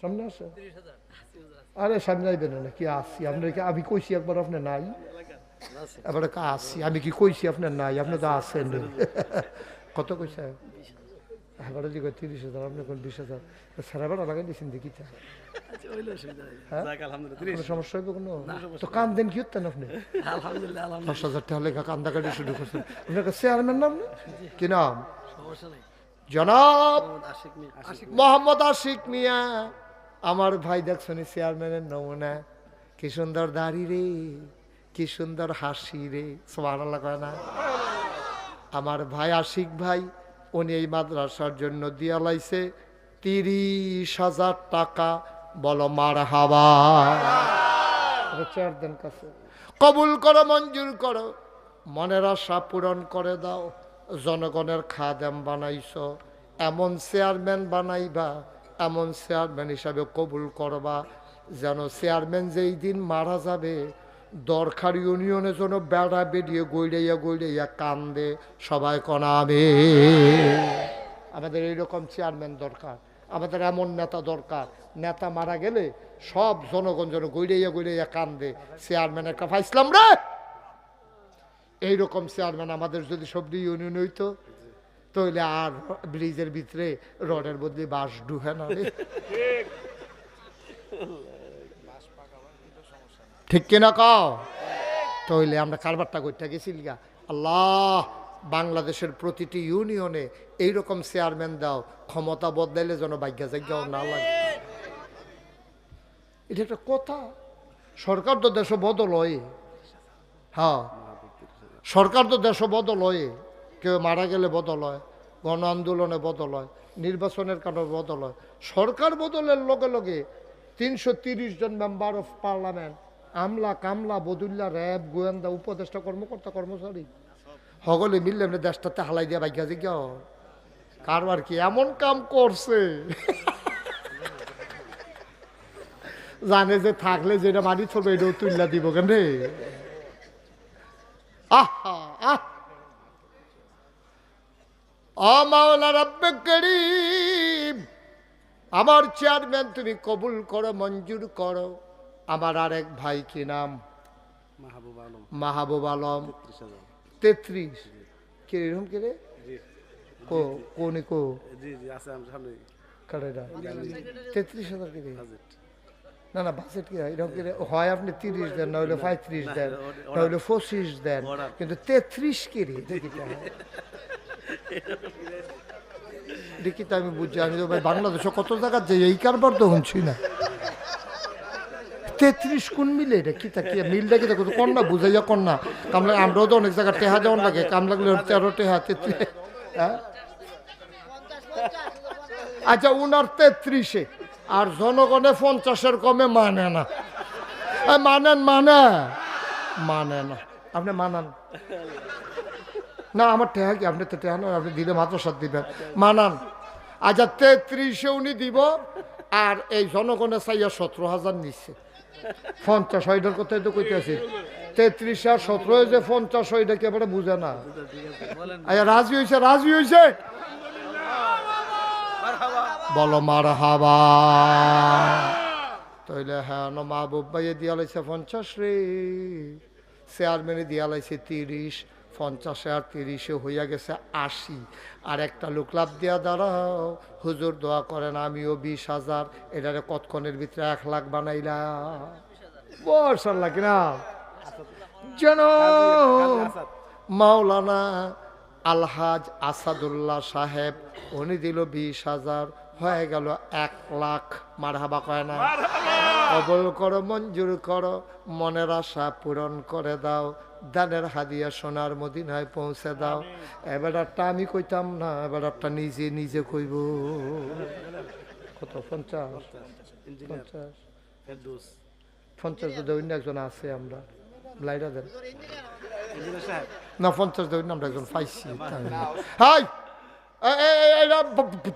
সামনে আরে সামনে আইবেন না কি আসছি আপনার কি আমি কইছি একবার আপনি নাই? এবারে কা আসছি আমি কি কইছি আপনার নাই? আপনি তো আসছেন কত কইছে? এবারে দিকে তিরিশ হাজার আপনি কোন বিশ হাজার। সারা বেড়া লাগাই দিয়েছেন দেখি আচ্ছা। হ্যাঁ? সমস্যা কোনো? তো কান দেন কি হতেন আপনি? আলহামদুলিল্লাহ, আলহামদুলিল্লাহ। দশ হাজার টাকা লেখা কান্দাকাটি শুরু করছেন। আপনার চেয়ারম্যান নাম কি নাম। জনাব মোহাম্মদ আশিক মিয়া, আমার ভাই দেখছনি চেয়ারম্যানের নমুনা। কি সুন্দর দাড়ি রে, কি সুন্দর হাসি রে সোমান কয় না। আমার ভাই আশিক ভাই, উনি এই মাদ্রাসার জন্য দিয়া লাইছে তিরিশ হাজার টাকা। বলো মার হাওয়া কাছে। কবুল করো, মঞ্জুর করো। মনের আশা পূরণ করে দাও। জনগণের খাদেম বানাইছ। এমন চেয়ারম্যান বানাইবা এমন চেয়ারম্যান হিসাবে কবুল করবা যেন চেয়ারম্যান যেই দিন মারা যাবে, দরকার ইউনিয়নের জন্য বেড়া বেরিয়ে গৈড়াইয়া গৈড়াইয়া কান্দে। সবাই কনাবে আমাদের এইরকম চেয়ারম্যান দরকার, আমাদের এমন নেতা দরকার। নেতা মারা গেলে সব জনগণ যেন গৈড়াইয়া গৈড়াইয়া কান্দে। চেয়ারম্যান একটা পাইছিলাম রে! এইরকম চেয়ারম্যান আমাদের যদি সবজি ইউনিয়ন হইতো তাহলে আর ব্রিজের ভিতরে রডের বদলে বাঁশ ডুহে না। ঠিক কিনা কাও? তাহলে আমরা কারবারটা করতে গেছি গা। আল্লাহ, বাংলাদেশের প্রতিটি ইউনিয়নে এইরকম চেয়ারম্যান দাও, ক্ষমতা বদলাইলে যেন ভাগ্যা জায়গাও না লাগে। এটা একটা কথা। সরকার তো দেশ বদল হয়। হ্যাঁ। সরকার তো দেশ বদল হয়। কেউ মারা গেলে বদল হয়, গণ আন্দোলনে বদল হয়, নির্বাচনের কারণে বদল হয়। সরকার বদলের লগে লগে তিনশো জন মেম্বার অফ পার্লামেন্ট আমলা কামলা বদুল্লা, র্যাব, গোয়েন্দা, উপদেষ্টা, কর্মকর্তা, কর্মচারী, সকলে মিললে এমনি দেশটাতে হালাই দিয়ে বাইকা জিজ্ঞা কারবার কি এমন কাম করছে? জানে যে থাকলে যেটা মারি চলবে এটাও তুল্লা দিব কেন রে আহ আমাওলা রব্বে করিম আমার চেয়ারম্যান তুমি কবুল করো মঞ্জুর করো। আমার আরেক ভাই কি নাম? মাহবুব আলম, মাহবুব আলম। তেত্রিশ কে এরকম কে রে? কো কোনে কো? জি, জি, আছে, আমি সামনে। কারেরা তেত্রিশ হাজার কে না না বাজেট কি? হয় এরকম? হয় আপনি তিরিশ দেন না হলে পঁয়ত্রিশ দেন order- না হলে পঁচিশ দেন। কিন্তু তেত্রিশ কে রে? দেখি তো। দেখি তো আমি বুঝছি আমি তো ভাই বাংলাদেশে কত জায়গা যে এই কারবার তো শুনছি না। তেত্রিশ কোন মিলে এটা? কি তা, কি মিলটা কি দেখো কন্যা বুঝাইয়া কন্যা। কামলা, আমরাও তো অনেক জায়গায় টেহা যেমন লাগে কাম লাগলে তেরো টেহা, তেত্রিশ হ্যাঁ? আচ্ছা উনার তেত্রিশে, আর জনগণে পঞ্চাশের কমে মানে না। মানেন মানে মানে না। আপনি মানান। না, আমার টেহা কি? আপনি তো টেহা আপনি দিলে মাত্র সাত দিবেন। মানান। আচ্ছা তেত্রিশে উনি দিব, আর এই জনগণের চাইয়া সতেরো হাজার নিচ্ছে। পঞ্চাশ ওইটার কথাই তো কইতে কইতেছি। তেত্রিশ আর সতেরো যে পঞ্চাশ ওইটা কি এবারে বুঝে না? আচ্ছা রাজি হয়েছে রাজি হয়েছে বলো মার হাবা তইলে হ্যাঁ মা বুব্বাইয়ে দিয়া লাইছে পঞ্চাশ রে। চেয়ারম্যানে দিয়া লাইছে তিরিশ। পঞ্চাশে আর তিরিশে হইয়া গেছে আশি। আর একটা লোক লাভ দিয়া দাঁড়াও হুজুর দোয়া করেন আমিও বিশ হাজার। এটারে কতক্ষণের ভিতরে এক লাখ বানাইলা বর্ষার লাগে না যেন মাওলানা আলহাজ আসাদুল্লাহ সাহেব উনি দিল বিশ হাজার হয়ে গেল এক লাখ। মারহাবা কয় না? কবল করো মঞ্জুর করো মনের আশা পূরণ করে দাও। দানের হাদিয়া সোনার মদিনায় পৌঁছে দাও। এবারটা আমি কইতাম না এবারটা নিজে নিজে কইব। কত? পঞ্চাশ? পঞ্চাশ। পঞ্চাশ যদি অন্য একজন আছে আমরা। লাইরা দেন। না পঞ্চাশ দেবেন আমরা একজন পাইছি। হাই!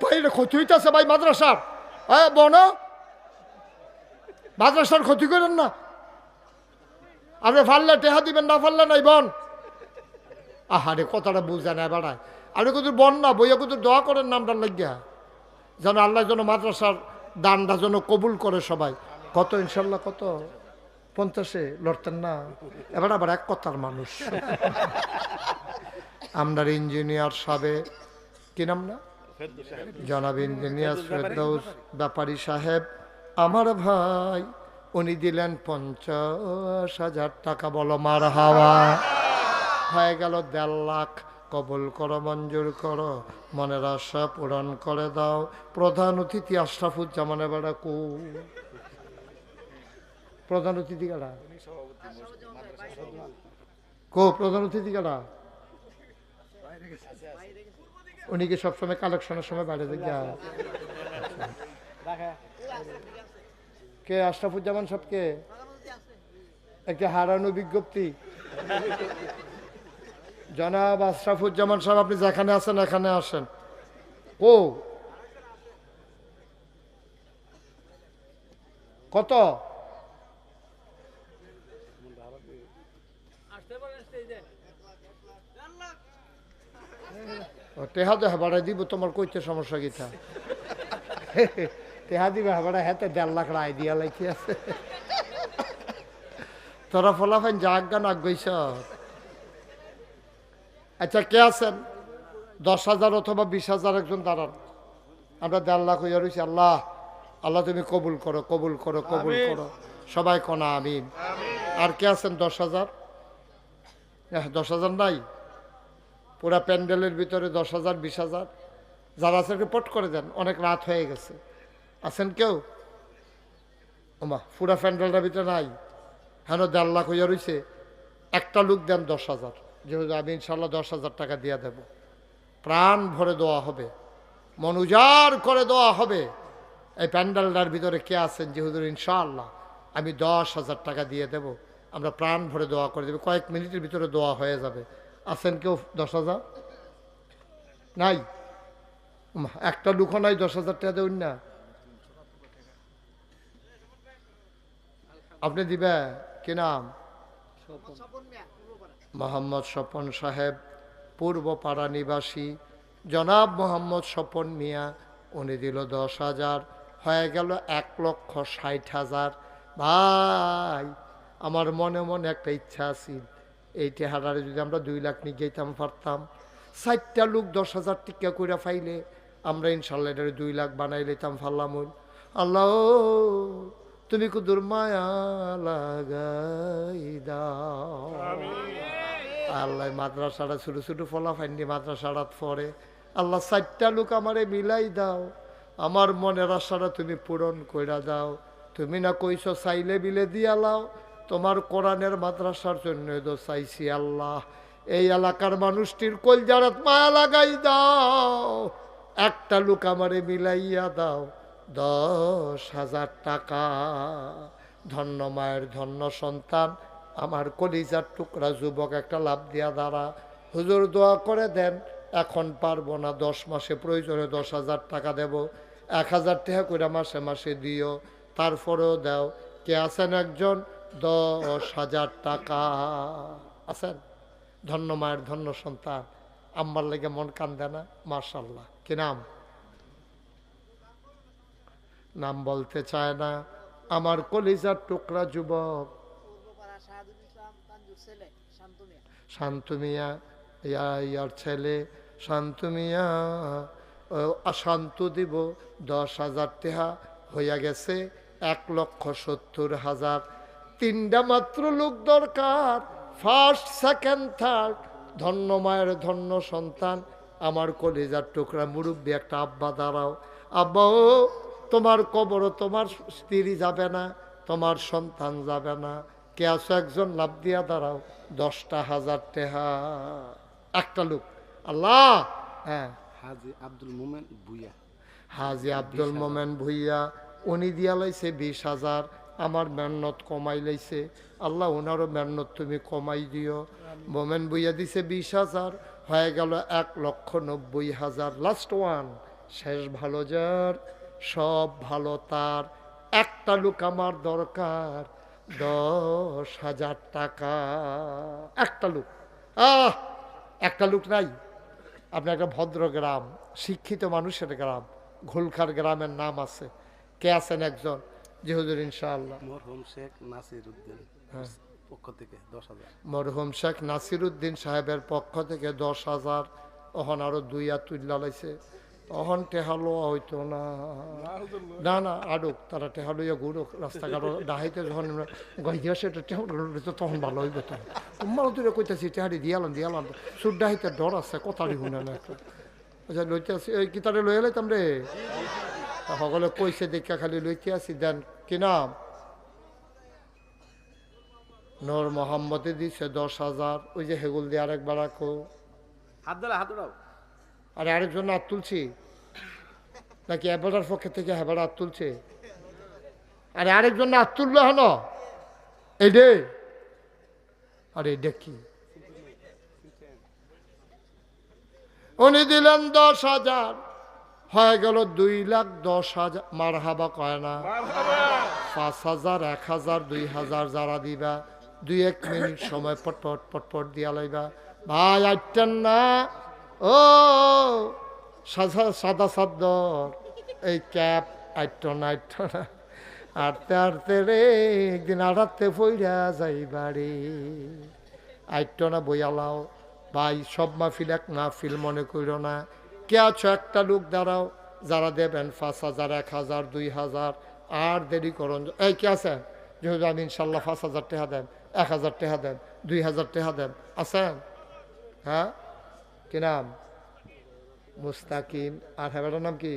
বাইরে ক্ষতি হইতেছে ভাই মাদ্রাসার। হ্যাঁ বন? মাদ্রাসার ক্ষতি করেন না। আপনি ফাললে টেহা দিবেন, না ফাললে নাই বন। আহারে, কথাটা বুঝে না বেড়ায়। আপনি কিন্তু বন না, বইয়া কিন্তু দোয়া করেন নামটার লাগিয়া। যেন আল্লাহ যেন মাদ্রাসার দানটা যেন কবুল করে সবাই। কত, ইনশাল্লাহ কত? পঞ্চাশে লড়তেন না? এবার আবার এক কথার মানুষ। আমরার ইঞ্জিনিয়ার সাবে। কি নাম না? জনাব ইঞ্জিনিয়ার ব্যাপারী সাহেব। আমার ভাই উনি দিলেন পঞ্চাশ হাজার টাকা, বলো মার হাওয়া। হয়ে গেল দেড় লাখ। কবুল করো, মঞ্জুর করো, মনের আশা পূরণ করে দাও। প্রধান অতিথি আশরাফুজ্জামানের বেড়া কু। প্রধান অতিথি কারা? কো, প্রধান অতিথি কারা? উনি কি সবসময় কালেকশনের সময় বাইরে থেকে কে, আশরাফুজ্জামান সবকে একটা হারানো বিজ্ঞপ্তি। জনাব আশরাফুজ্জামান সাহেব, আপনি যেখানে আছেন এখানে আসেন। ও কত? টেহা তো হেবাড়াই দিব, তোমার কইতে সমস্যা গীতা টেহা দিবে হেবাড়া হাতে দেড় লাখ রায় দিয়া লাইছি আছে। তোরা ফলাফাইন জাগ গান আগ গইছ আচ্ছা কে আছেন? দশ হাজার অথবা বিশ হাজার একজন দাঁড়ান। আমরা দেড় লাখ হইয়া রয়েছি আল্লাহ আল্লাহ তুমি কবুল করো কবুল করো কবুল করো। সবাই কনা আমিন। আর কে আছেন দশ হাজার? দশ হাজার নাই। পুরা প্যান্ডেলের ভিতরে দশ হাজার বিশ হাজার। যারা আছে রিপোর্ট করে দেন। অনেক রাত হয়ে গেছে। আছেন কেউ? ওমা পুরা প্যান্ডেলটার ভিতরে নাই। হেন দেড় লাখ হইয়া রয়েছে একটা লোক দেন দশ হাজার। যেহেতু আমি ইনশাল্লাহ দশ হাজার টাকা দিয়ে দেব। প্রাণ ভরে দেওয়া হবে। মন উজাড় করে দেওয়া হবে। এই প্যান্ডেলটার ভিতরে কে আছেন যেহেতু ইনশাআল্লাহ আমি দশ হাজার টাকা দিয়ে দেব। আমরা প্রাণ ভরে দোয়া করে দেবো। কয়েক মিনিটের ভিতরে দোয়া হয়ে যাবে। আছেন কেউ দশ হাজার? নাই? একটা লুকো নাই, দশ হাজার টাকা দেউন না। আপনি দিবে? কি নাম? মোহাম্মদ স্বপন সাহেব পূর্বপাড়া নিবাসী। জনাব মোহাম্মদ স্বপন মিয়া উনি দিল দশ হাজার হয়ে গেল এক লক্ষ ষাট হাজার। ভাই আমার মনে মনে একটা ইচ্ছা আছিল এই টেহারারে যদি আমরা দুই লাখ নিয়ে যেতাম পারতাম। ষাটটা লোক দশ হাজার টিকা করে ফাইলে আমরা ইনশাল্লাহ দুই লাখ বানাই লইতাম ফাল্লামুল আল্লাহ তুমি কুদুর মায়া লাগাই দাও আল্লাহ মাদ্রাসাটা ছোটো ছোটো ফলা ফাইনি মাদ্রাসাটা পড়ে। আল্লাহ চারটা লোক আমারে মিলাই দাও। আমার মনের আশাটা তুমি পূরণ কইরা দাও। তুমি না কইছ চাইলে বিলে দিয়া লাও। তোমার কোরআনের মাদ্রাসার জন্য তো চাইছি আল্লাহ। এই এলাকার মানুষটির কলজারাত মায়া লাগাই দাও। একটা লোক আমারে মিলাইয়া দাও। দশ হাজার টাকা। ধন্য মায়ের ধন্য সন্তান, আমার কলিজার টুকরা যুবক, একটা লাভ দিয়া দ্বারা হুজুর দোয়া করে দেন, এখন পারব না, দশ মাসে প্রয়োজনে দশ হাজার টাকা দেব। এক হাজার টাকা করে মাসে মাসে দিও, তারপরেও দাও। কে আছেন একজন? দশ হাজার টাকা। আছেন? ধন্য মায়ের ধন্য সন্তান। আম্মার লেগে মন কান্দে না? মার্শাল্লাহ কি নাম? নাম বলতে চায় না। আমার কলিজার টুকরা যুবক। শান্তু মিয়া ইয়া ইয়ার ছেলে। শান্তু মিয়া ও, দিব দশ হাজার টেহা হইয়া গেছে এক লক্ষ সত্তর হাজার। তিনটা মাত্র লোক দরকার। ফার্স্ট সেকেন্ড থার্ড ধন্য মায়ের ধন্য সন্তান। আমার কলিজার টুকরা মুরব্বী একটা আব্বা দাঁড়াও। আব্বা ও তোমার কবর তোমার স্ত্রী যাবে না তোমার সন্তান যাবে না। কে আছো একজন? লাভ দিয়া দাঁড়াও দশটা হাজার টেহা। একটা লোক। আল্লাহ! হ্যাঁ। হাজি আব্দুল মোমেন বুইয়া হাজি আব্দুল মোমেন ভুইয়া উনি দিয়া লাইছে বিশ হাজার আমার মেহনত কমাই লাইছে। আল্লাহ ওনারও মেহনত তুমি কমাই দিও। মোমেন ভুইয়া দিছে বিশ হাজার হয়ে গেল এক লক্ষ নব্বই হাজার। Last one. শেষ ভালো যার। সব ভালো তার। একটা লোক আমার দরকার দশ হাজার টাকা। একটা লোক। আহ একটা লোক নাই। আপনি একটা ভদ্র গ্রাম শিক্ষিত মানুষের গ্রাম। ঘোলখার গ্রামের নাম আছে। কে আছেন একজন? জি হুজুর ইনশাআল্লাহ। মরহুম শেখ নাসির উদ্দিন হ্যাঁ। পক্ষ থেকে দশ হাজার। মরহুম শেখ নাসিরুদ্দিন সাহেবের পক্ষ থেকে দশ হাজার। অহন আরও দুই আর তুল্লা লাইছে। অহন টেহালো হইতো না। না না, আডুক, তারা টেহালইয়া ঘুরুক রাস্তাঘাট ডাহাইতে যখন গহিয়া সেটা টেহাল তো তখন ভালো হইবে তো। তোমার দূরে কইতেছি, টেহারি দিয়ালাম দিয়ালাম সুর ডাহাইতে ডর আছে, কথারি শুনে না আচ্ছা লইতে আসি এই কিতারে লইয়া লাইতাম রে। সকলে কইছে দেখা খালি লইতে আসি, দেন, কি নাম? নূর মোহাম্মদে দিছে দশ হাজার, ওই যে হেগুল দিয়ে আরেকবার রাখো। হাত ধরা, হাত উঠাও আর আরেকজন হাত তুলছি? নাকি হেবাটার পক্ষে থেকে হেবার হাত তুলছে? আরে আরেকজন হাত তুললো হন এই রে আরে এটা কি। উনি দিলেন দশ হাজার। হয়ে গেল দুই লাখ দশ হাজার। মার হাবা কয় না। পাঁচ হাজার, এক হাজার, দুই হাজার যারা দিবা, দুই এক মিনিট সময় পটপট পটপট দিয়া লইবা। ভাই আইটেন না। ও সাদা সাদা এই ক্যাপ আইট না আইট না আটতে আটতে রে, একদিন আড়াতে ফইরা যাইবা রে আইট না বইয়ালাও, ভাই, সব মাহফিল এক মাহফিল, মনে কইর না। কে আছো? একটা লোক দাঁড়াও, যারা দেবেন পাঁচ হাজার, এক হাজার, দুই হাজার, আর দেরি করুন। এই কে আছে? যেহেতু আমি ইনশাল্লাহ পাঁচ হাজার টাকা দেন, এক হাজার টাকা দেন, দুই হাজার টাকা দেন, আছেন? হ্যাঁ? কি নাম? মুস্তাকিম। আর হ্যাঁ নাম কি?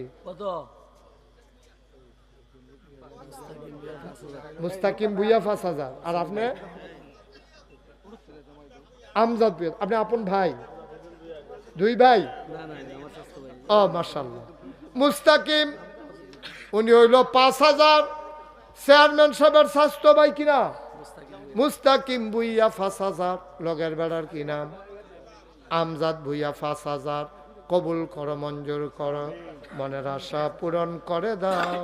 মুস্তাকিম ভুইয়া পাঁচ হাজার। আর আপনি? আমজাদ বেদ আপনি আপন ভাই? দুই ভাই? ও মার্শাল্লাহ মুস্তাকিম উনি হইল পাঁচ হাজার। চেয়ারম্যান সাহেবের স্বাস্থ্য ভাই কিনা মুস্তাকিম ভুইয়া পাঁচ হাজার। লগের বেড়ার কি নাম? আমজাদ ভুইয়া পাঁচ হাজার কবুল কর মঞ্জুর কর মনের আশা পূরণ করে দাও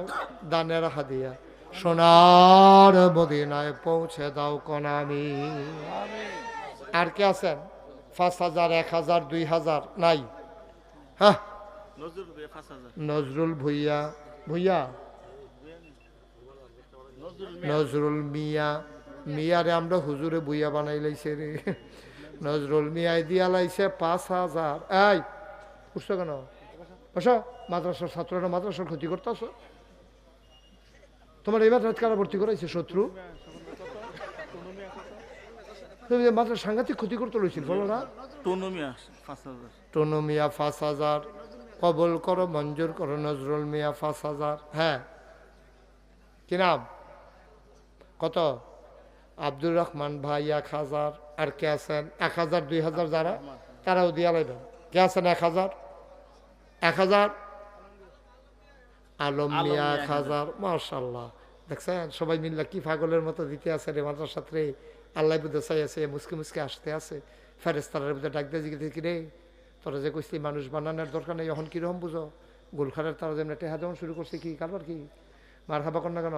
দানের হাদিয়া। সোনার মদিনায় পৌঁছে দাও কনামি। আর কে আছেন? পাঁচ হাজার এক হাজার দুই হাজার? নাই। হ্যাঁ। নজরুল ভুইয়া ভুইয়া। নজরুল মিয়া। মিয়ারে আমরা হুজুরে বুইয়া বানাই লাইছে রে। নজরুল মিয়ায় দিয়া লাইছে পাঁচ হাজার। এই বুঝছ কেন? বসো মাদ্রাসার ছাত্ররা মাদ্রাসার ক্ষতি করতেছ? তোমার এই মাদ্রাস কারা ভর্তি করাইছে শত্রু? তুমি মাদ্রাস সাংঘাতিক ক্ষতি করতে লইছিল বলো না। টোনমিয়া টনু মিয়া পাঁচ হাজার। কবল করো মঞ্জুর করো নজরুল মিয়া পাঁচ হাজার। হ্যাঁ। কি নাম? কত? আব্দুর রহমান ভাই এক হাজার আর কে আছেন? এক হাজার দুই হাজার যারা তারাও দিয়া লাইবেন। কে আছেন? এক হাজার? এক হাজার? আলম মিয়া এক হাজার। মার্শাল্লাহ দেখছেন? সবাই মিল্লা কি পাগলের মতো দিতে আছে রে মাদ্রাসাত রে আল্লাহ বুদ্ধ চাই আছে মুসকে মুসকে আসতে আছে। ফেরেস্তারের বুঝে ডাক দিয়ে জিজ্ঞেস কি রে তোরা যে কইছি মানুষ বানানোর দরকার নেই এখন কীরকম বুঝো? গোলখানের তারা যেমন টেহা যেমন শুরু করছে কি কারবার কি? মার খাবা কর না কেন?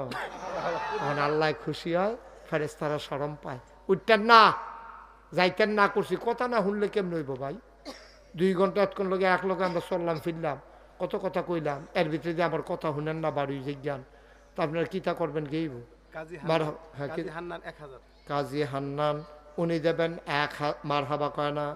এখন আল্লাহ খুশি হয় ফেরেস্তারা সরম পায়। উঠতেন না যাইতেন না করছি কথা না শুনলে কেমন হইব ভাই? দুই ঘণ্টা এতক্ষণ লগে এক লগে আমরা চললাম ফিরলাম। কত কথা কইলাম। এর ভিতরে যে আমার কথা শুনেন না বাড়ি যে জ্ঞান তা আপনারা কিতা করবেন গেইব কাজী হান্নান- হ্যাঁ, কাজী হান্নান উনি দেবেন এক মার হাবা কয় না।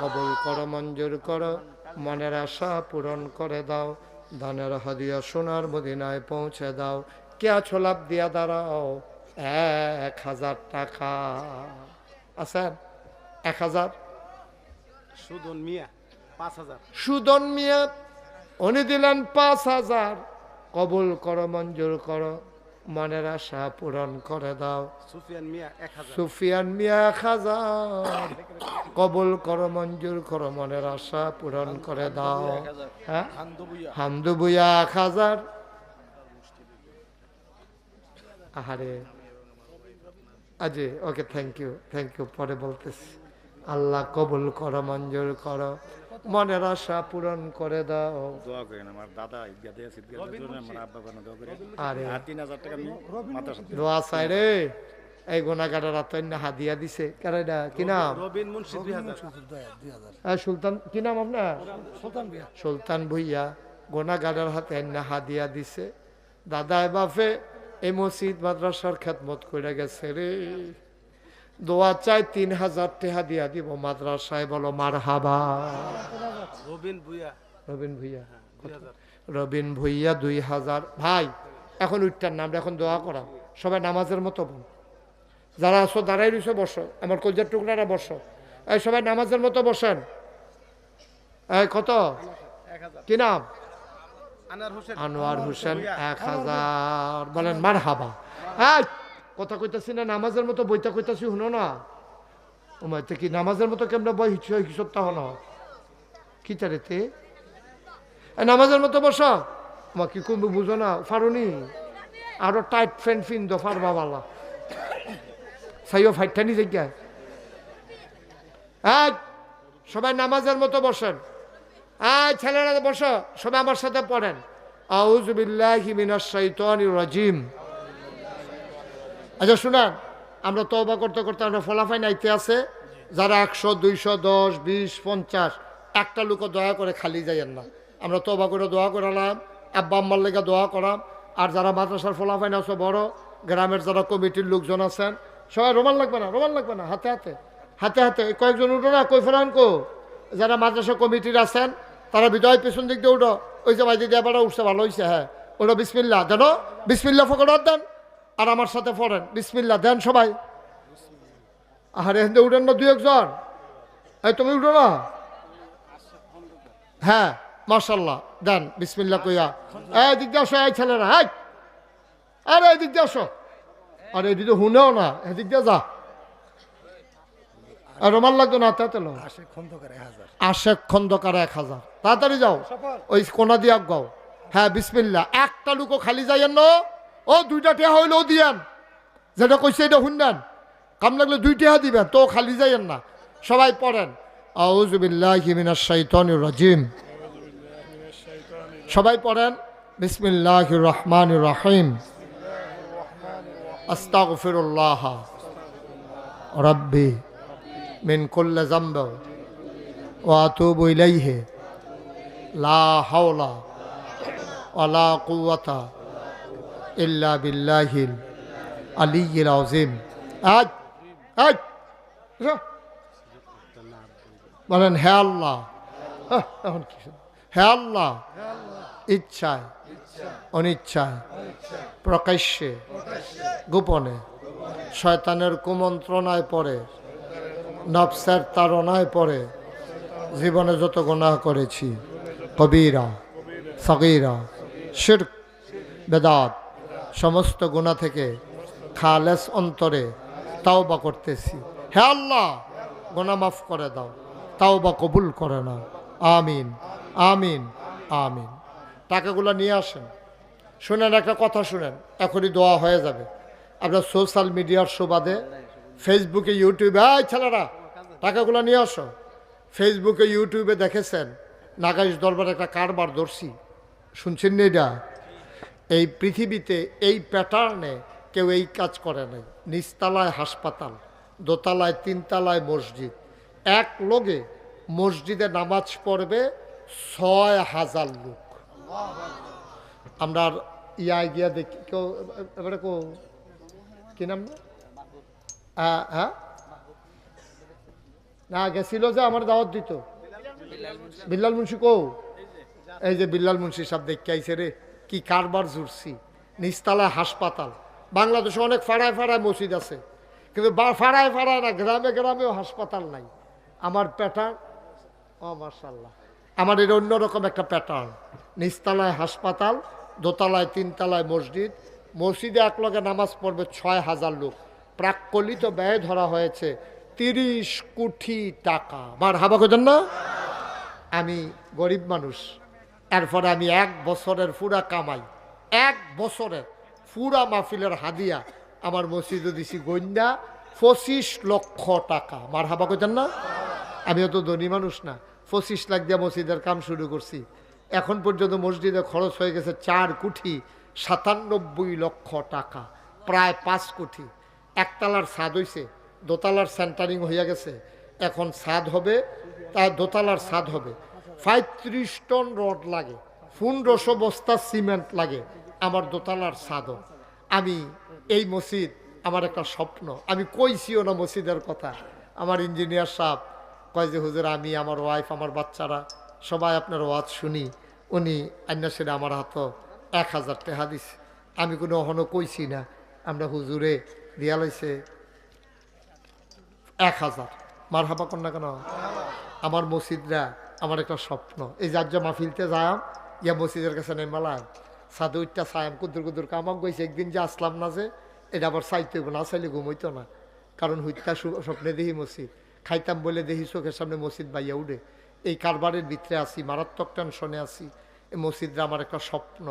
কবল করো মঞ্জুর করো মনের আশা পূরণ করে দাও ধানের হাদিয়া সোনার মদিনায় পৌঁছে দাও। কে ছোলাপ দিয়া দাঁড়াও এক হাজার টাকা। আছেন? এক হাজার? সুদন মিয়া পাঁচ হাজার। সুদন মিয়া উনি দিলেন পাঁচ হাজার। কবুল করো মঞ্জুর করো মনের আশা পূরণ করে দাও। সুফিয়ান মিয়া এক হাজার। কবুল করো মঞ্জুর করো মনের আশা পূরণ করে দাও। হ্যাঁ? হামদু বুয়া এক হাজার। আহারে। আজি okay thank you thank you পরে বলতেছি। আল্লাহ কবুল করো মঞ্জুর করো। মনের আশা পূরণ করে দাও। দোয়া করেন আমার দাদা করে আরে। তিন হাজার টাকা দোয়া চাই রে। এই গোনাগাটার আতন্য হাদিয়া দিছে। কেন এটা কি নাম? সুলতান কি নাম আপনার? সুলতান ভুইয়া। গোনাগাডার হাতে হাদিয়া দিছে। দাদা বাপে এই মসজিদ মাদ্রাসার খেদমত করে গেছে রে। দোয়া চাই তিন হাজার টেহা দিয়া দিব মাদ্রাসায় বলো মার হাবা রবিন ভুইয়া। রবিন ভুইয়া? দুই হাজার। রবিন ভুইয়া দুই হাজার। ভাই এখন উইটার নাম এখন দোয়া করা সবাই নামাজের মতো বল যারা আসো দাঁড়াই রয়েছে বসো। আমার কলজার টুকরারা বসো। এই সবাই নামাজের মতো বসেন। এই কত? কি নাম? আনোয়ার হোসেন। এক হাজার। বলেন মার হাবা কথা কইতাছি না নামাজের মতো বইটা কইতাছি শুনো না। ওমাইতে কি নামাজের মতো কেমন বই হিসবটা হনো? কি এই নামাজের মতো বস। আমার কি করব বুঝো না ফারুনি। আরও টাইট ফ্রেন্ড ফিন দো ফারবা বালা। সাইও ফাইটটা নি জায়গায় সবাই নামাজের মতো বসেন। আয় ছেলেরা, বসো। সবাই আমার সাথে পড়েন। আউযু বিল্লাহি রাজিম। আচ্ছা শুনান। আমরা তওবা করতে করতে আমরা ফলাফাই নাইতে আছে। যারা একশো, দুইশো, দশ, বিশ, পঞ্চাশ, একটা লোক দয়া করে খালি যাইয়েন না। আমরা তবা করে দোয়া করালাম, আব্বা আম্মার লেগে দোয়া করাম। আর যারা মাদ্রাসার ফলাফাইন আছে বড়, গ্রামের যারা কমিটির লোকজন আছেন, সবাই রোমান লাগবে না, রোমান লাগবে না, হাতে হাতে। হাতে হাতে, কয়েকজন উঠো না কই ফেরান কো। যারা মাদ্রাসা কমিটির আছেন তারা বিদয় পেছন দিক দিয়ে উঠো। ওই যে বাইদি দেবাটা উঠছে, ভালো হয়েছে হ্যাঁ। ওটা বিসমিল্লা দেন বিসমিল্লা ফকড়ার দেন, আর আমার সাথে পড়েন। বিসমিল্লা দেন সবাই। আরে হেন্দে উঠেন না দু একজন? এই তুমি উঠো না? হ্যাঁ মার্শাল্লাহ দেন বিসমিল্লা কইয়া। এই দিক দিয়ে আসো, এই ছেলেরা, এই। আরে, এই দিক দিয়ে আসো। আরে এদিকে শুনেও না এদিক দিয়ে যা। আর রোমান লাগতো না তাতে লো আশে খন্দকার এক হাজার। আশেক খন্দকার এক হাজার। তাড়াতাড়ি যাও। ওই কোনা দিয়া গাও। হ্যাঁ বিসমিল্লা একটা লুকো খালি যাইয়েন না। ও দুইটা টেহা হইলেও দিয়েন। যেটা কইছে এটা শুনবেন কাম লাগলে দুই টেহা দিবেন তো খালি যাইয়েন না। সবাই পড়েন। আউজুবিল্লাহি মিনাশ শাইতানির রাজিম। সবাই পড়েন। বিসমিল্লাহির রহমানির রহিম। আস্তাগফিরুল্লাহ। রাব্বি من كل ذنب واتوب اليه لا حول ولا قوه الا بالله العلي العظيم আযীম। আজ আজ আচ্ছা। বলেন, হে আল্লাহ। এখন কি হে আল্লাহ, ইচ্ছায়, অনিচ্ছায়, প্রকাশ্যে, গোপনে, শয়তানের কুমন্ত্রণায় পড়ে নফসের তাড়নায় পড়ে। জীবনে যত গুনাহ করেছি, কবিরা সগিরা শির বেদাত, সমস্ত গুণা থেকে খালেস অন্তরে তাও বা করতেছি। হে আল্লাহ গোনা মাফ করে দাও তাও বা কবুল করে না আমিন আমিন আমিন। টাকাগুলো নিয়ে আসেন। শুনেন, একটা কথা শুনেন, এখনই দোয়া হয়ে যাবে। আপনার সোশ্যাল মিডিয়ার সুবাদে ফেসবুকে ইউটিউবে আয় ছেলেরা, টাকাগুলো নিয়ে আসো। ফেসবুকে ইউটিউবে দেখেছেন নাগাইশ দরবার একটা কারবার দর্শি শুনছেন নি এটা? এই পৃথিবীতে এই প্যাটার্নে কেউ এই কাজ করে নাই। নিচতলায় হাসপাতাল, দোতলায় তিনতলায় মসজিদ। এক লোকে মসজিদে নামাজ পড়বে ছয় হাজার লোক। আমরা ইয়া গিয়া দেখি, কেউ, এবারে কো কি নাম? না হ্যাঁ হ্যাঁ না, গেছিল যে আমার দাওয়াত দিত। বিল্লাল মুন্সি কো এই যে বিল্লাল মুন্সি সব দেখতে আইছে রে, কি কারবার জুড়ছি। নিচতলায় হাসপাতাল। বাংলাদেশে অনেক ফাড়ায় ফাড়ায় মসজিদ আছে। কিন্তু ফাড়ায় ফাড়ায় না, গ্রামে গ্রামেও হাসপাতাল নাই। আমার প্যাটার্ন, ও মার্শাল্লাহ আমার এর অন্যরকম একটা প্যাটার্ন। নিচতলায় হাসপাতাল, দোতলায়, তিনতলায় মসজিদ। মসজিদে এক লগে নামাজ পড়বে ছয় হাজার লোক। প্রাক্কলিত ব্যয় ধরা হয়েছে তিরিশ কোটি টাকা। বার হাবা কোথান না? আমি গরিব মানুষ। এরপরে আমি এক বছরের পুরা কামাই। এক বছরের পুরা মাহফিলের হাদিয়া আমার মসজিদে দিছি গন্যা পঁচিশ লক্ষ টাকা। মার হাবা কইতেন না? আমিও তো ধনী মানুষ না। পঁচিশ লাখ দিয়ে মসজিদের কাম শুরু করছি। এখন পর্যন্ত মসজিদে খরচ হয়ে গেছে চার কোটি সাতানব্বই লক্ষ টাকা। প্রায় পাঁচ কোটি। একতলার ছাদ হইছে, দোতলার সেন্টারিং হইয়া গেছে। এখন ছাদ হবে তার দোতলার ছাদ হবে। পঁয়ত্রিশ টন রড লাগে, পনেরোশো বস্তা সিমেন্ট লাগে, আমার দোতলার ছাদও আমি এই মসজিদ আমার একটা স্বপ্ন। আমি কইছিও না মসজিদের কথা। আমার ইঞ্জিনিয়ার সাহেব কয় যে, হুজুর, আমি, আমার ওয়াইফ আমার বাচ্চারা, সবাই আপনার ওয়াজ শুনি। উনি আন্না সেটা আমার হাত এক হাজার টাকা দিছে। আমি কোনো অহনো কইছি না। আমরা হুজুরে দিয়া লইছে এক হাজার। মার হাবা কন্যা কেন? আমার মসজিদরা আমার একটা স্বপ্ন। এই যার যা মাহফিলতে যাম, ইয়া মসজিদের কাছে নেমালাম সাধু উঠটা চাইম কুদুর কুদুর কামাক গেছে একদিন যে আসলাম না যে, এটা আবার চাইতে না, চাইলে ঘুমাইতো না। কারণ হুইতা স্বপ্নে দেখি মসজিদ। খাইতাম বলে দেখি চোখের সামনে মসজিদ বাইয়া উঠে এই কারবারের ভিতরে আছি, মারাত্মক টেনশনে আছি। এই মসজিদরা আমার একটা স্বপ্ন।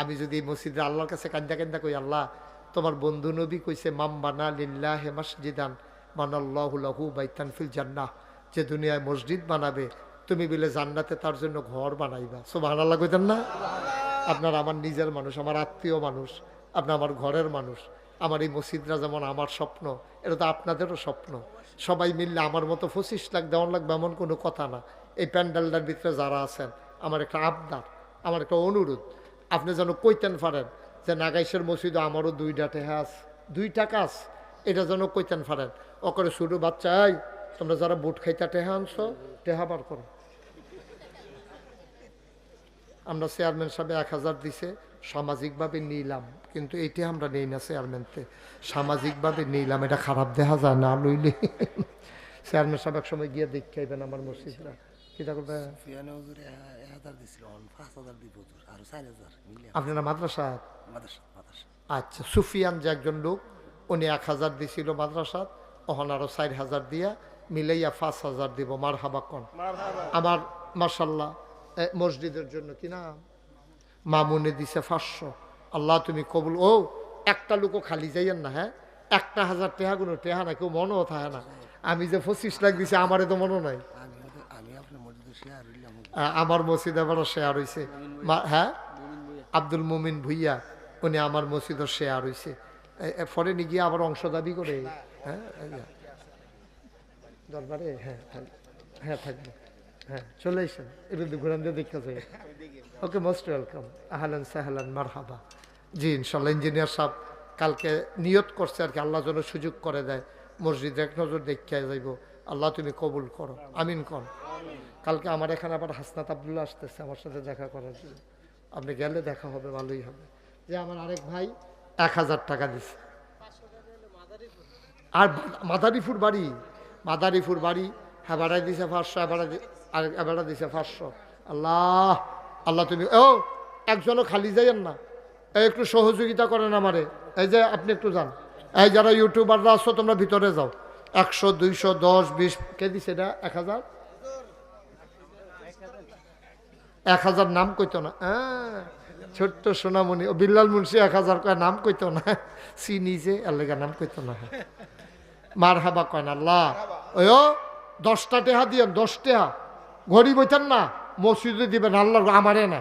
আমি যদি এই মসজিদরা আল্লাহর কাছে কান্দা কান্দা কই, আল্লাহ তোমার বন্ধু নবী কইছে, মাম বানা লিল্লাহ মসজিদান মানাল্লাহু বাইতান ফিল জান্নাহ। যে দুনিয়ায় মসজিদ বানাবে, তুমি বলে জান্নাতে তার জন্য ঘর বানাইবা। সো আল্লাহ কইতেন না? আপনার আমার নিজের মানুষ, আমার আত্মীয় মানুষ, আপনার আমার ঘরের মানুষ, আমার এই মসজিদরা যেমন আমার স্বপ্ন, এটা তো আপনাদেরও স্বপ্ন। সবাই মিললে আমার মতো পঁচিশ লাখ, দেওয়ান লাগবে এমন কোনো কথা না। এই প্যান্ডেলটার ভিতরে যারা আছেন, আমার একটা আবদার, আমার একটা অনুরোধ। আপনি যেন কইতেন পারেন যে নাগাইশের মসজিদও আমারও দুইটা টেহা আছে দুইটা কাজ এটা যেন কইতেন ফারেন ও করে ছোটো বাচ্চাই তোমরা যারা বুট খাইতা টেহা আনছো, টেহা বার করো। আমরা চেয়ারম্যান সাহেব এক হাজার দিছে, সামাজিকভাবে নিলাম। কিন্তু এইটা আমরা নেই না চেয়ারম্যানতে। সামাজিকভাবে নিলাম, এটা খারাপ দেখা যায় না লইলে। চেয়ারম্যান সাহেব এক সময় গিয়ে দেখতে আমার মসজিদরা কিতা করবে ফিয়ানে হুজুর এক হাজার দিছিল পাঁচ হাজার দিব হুজুর আরও চার হাজার আপনারা মাদ্রাসা? আচ্ছা সুফিয়ান যে একজন লোক উনি এক হাজার দিছিল মাদ্রাসাত ওখানে আরও চার হাজার দিয়া মিলাইয়া পাঁচ হাজার দিব মার হাবা কন আমার মার্শাল্লাহ মসজিদের জন্য কি নাম? মামুনে দিছে পাঁচশো। আল্লাহ তুমি কবুল ও একটা লোকও খালি যাইয়েন না হ্যাঁ? একটা হাজার টেহা কোনো টেহা না কেউ মনেও থাকে না। আমি যে পঁচিশ লাখ দিছি আমারে তো মনে নাই আমি হয়তো- আমি আপনার মসজিদে শেয়ার হইলাম আহ, আমার মসজিদ আবার শেয়ার হয়েছে হ্যাঁ? আব্দুল মুমিন ভুইয়া, উনি আমার মসজিদের শেয়ার হয়েছে নি গিয়ে আবার অংশ দাবি করে হ্যাঁ? দরবারে হ্যাঁ হ্যাঁ থাকবে। হ্যাঁ চলে এসেন এবার ঘুরান দেখতে যাই ওকে, মোস্ট ওয়েলকাম। আহলান সাহলান, মারহাবা। জি, ইনশাল্লাহ, ইঞ্জিনিয়ার সাহেব কালকে নিয়ত করছে আর কি, আল্লাহ যেন সুযোগ করে দেয়। মসজিদে এক নজর দেখিয়া যাইব। আল্লাহ তুমি কবুল করো। আমিন কর কালকে আমার এখানে আবার হাসনাত আবদুল্লাহ আসতেছে আমার সাথে দেখা করার জন্য। আপনি গেলে দেখা হবে, ভালোই হবে। যে আমার আরেক ভাই এক হাজার টাকা দিছে। আর মাদারীপুর বাড়ি মাদারীপুর বাড়ি হ্যাঁ ভাড়ায় দিছে পাঁচশো আর এবারে দিছে পাঁচশো। আল্লাহ আল্লাহ তুমি, ও, একজনও খালি যাইয়েন না। একটু সহযোগিতা করেন আমারে। এই যে আপনি একটু যান। এই যারা ইউটিউবাররা আসছো তোমরা ভিতরে যাও। একশো, দুইশো, দশ, বিশ, কে দিছে এটা? এক হাজার? এক হাজার নাম কইতো না। ছোট্ট সোনামণি। ও বিল্লাল মুন্সি এক হাজার কয় নাম কইতো না। সি নিজে আল্লেগা নাম কইতো না। মার হাবা কয় না, আল্লাহ। ওই দশটা টেহা দিয়েন, দশ টেহা। ঘড়ি বইতেন না, মসজিদে দিবেন, আল্লাহ আমারে না।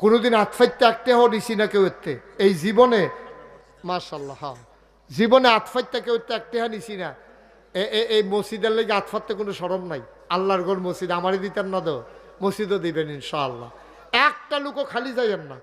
কোনোদিন আতফাইতে এক টেহাও দিছি না কেউ এতে। এই জীবনে মার্শাল্লাহ হ্যাঁ। জীবনে আতফাইতে কেউ এতে এক টেহা নিছি না। এই মসজিদের লেগে আতফাতে কোনো সরম নাই। আল্লাহর গড় মসজিদ আমারই দিতেন না তো। মসজিদও দিবেন ইনশাআল্লাহ। একটা লুকো খালি যাইয়েন না।